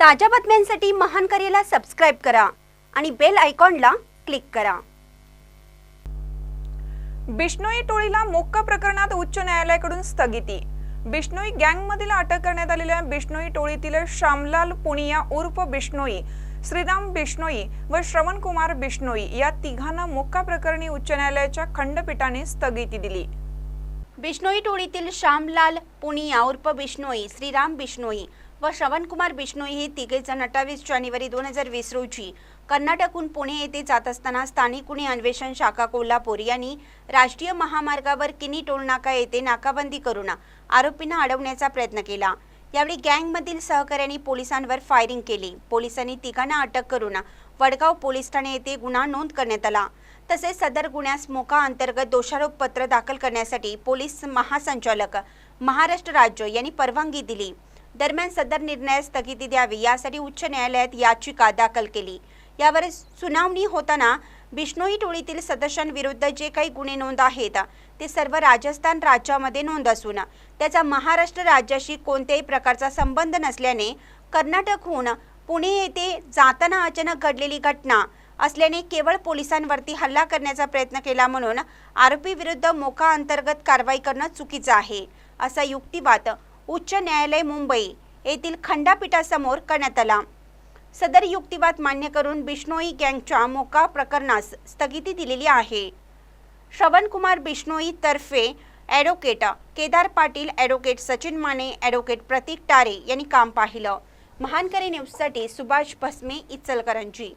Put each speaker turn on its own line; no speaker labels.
ताज्या बातम्यांसाठी महान करेला सबस्क्राईब करा आणि बेल आयकॉनला क्लिक करा.
बिष्णोई टोळीला मोक्का प्रकरणात उच्च न्यायालयाकडून स्थगिती. बिष्णोई गँगमधील अटक करण्यात आलेल्या बिष्णोई टोळीतील श्यामलाल पुनिया उर्फ बिष्णोई श्रीराम बिष्णोई व श्रवण कुमार या तिघांना मोक्का प्रकरणी उच्च न्यायालयाच्या खंडपीठाने स्थगिती दिली.
बिश्नोई टोळीतील श्यामलाल पुनिया उर्फ बिश्नोई श्रीराम बिष्णोई व श्रवणकुमार बिश्नोई हे तिघे जण अठ्ठावीस जानेवारी दोन हजार वीस रोजी कर्नाटकहून पुणे येथे जात असताना स्थानिक गुन्हे अन्वेषण शाखा कोल्हापूर यांनी राष्ट्रीय महामार्गावर किनी टोलनाका येथे नाकाबंदी करून आरोपींना अडवण्याचा प्रयत्न केला. यावेळी गँगमधील सहकाऱ्यांनी पोलिसांवर फायरिंग केली. पोलिसांनी तिघांना अटक करून वडगाव पोलीस ठाणे येथे गुन्हा नोंद करण्यात आला. तसेच सदर गुन्ह्यास मोका अंतर्गत दोषारोप पत्र दाखल करण्यासाठी पोलीस महासंचालक महाराष्ट्र राज्य यांनी परवानगी दिली. दरम्यान सदर निर्णयास स्थगिती द्यावी यासाठी उच्च न्यायालयात याचिका दाखल केली. यावर सुनावणी होताना बिष्णोई टोळीतील सदस्यांविरुद्ध जे काही गुन्हे नोंद आहेत ते सर्व राजस्थान राज्यामध्ये नोंद असून त्याचा महाराष्ट्र राज्याशी कोणत्याही प्रकारचा संबंध नसल्याने कर्नाटकहून पुणे येथे जाताना अचानक घडलेली घटना असल्याने केवळ पोलिसांवरती हल्ला करण्याचा प्रयत्न केला म्हणून आरोपी विरुद्ध मोका अंतर्गत कारवाई करणं चुकीचं आहे असा युक्तिवाद उच्च न्यायालय मुंबई येथील खंडापीठासमोर करण्यात आला. सदर युक्तिवाद मान्य करून बिश्नोई गँगच्या मोका प्रकरणास स्थगिती दिलेली आहे. श्रवणकुमार बिश्नोई तर्फे advocate Kedar Patil advocate Sachin Mane advocate Prateek Tare यांनी काम पाहिलं. महानकरी न्यूजसाठी सुभाष भस्मे इचलकरंजी.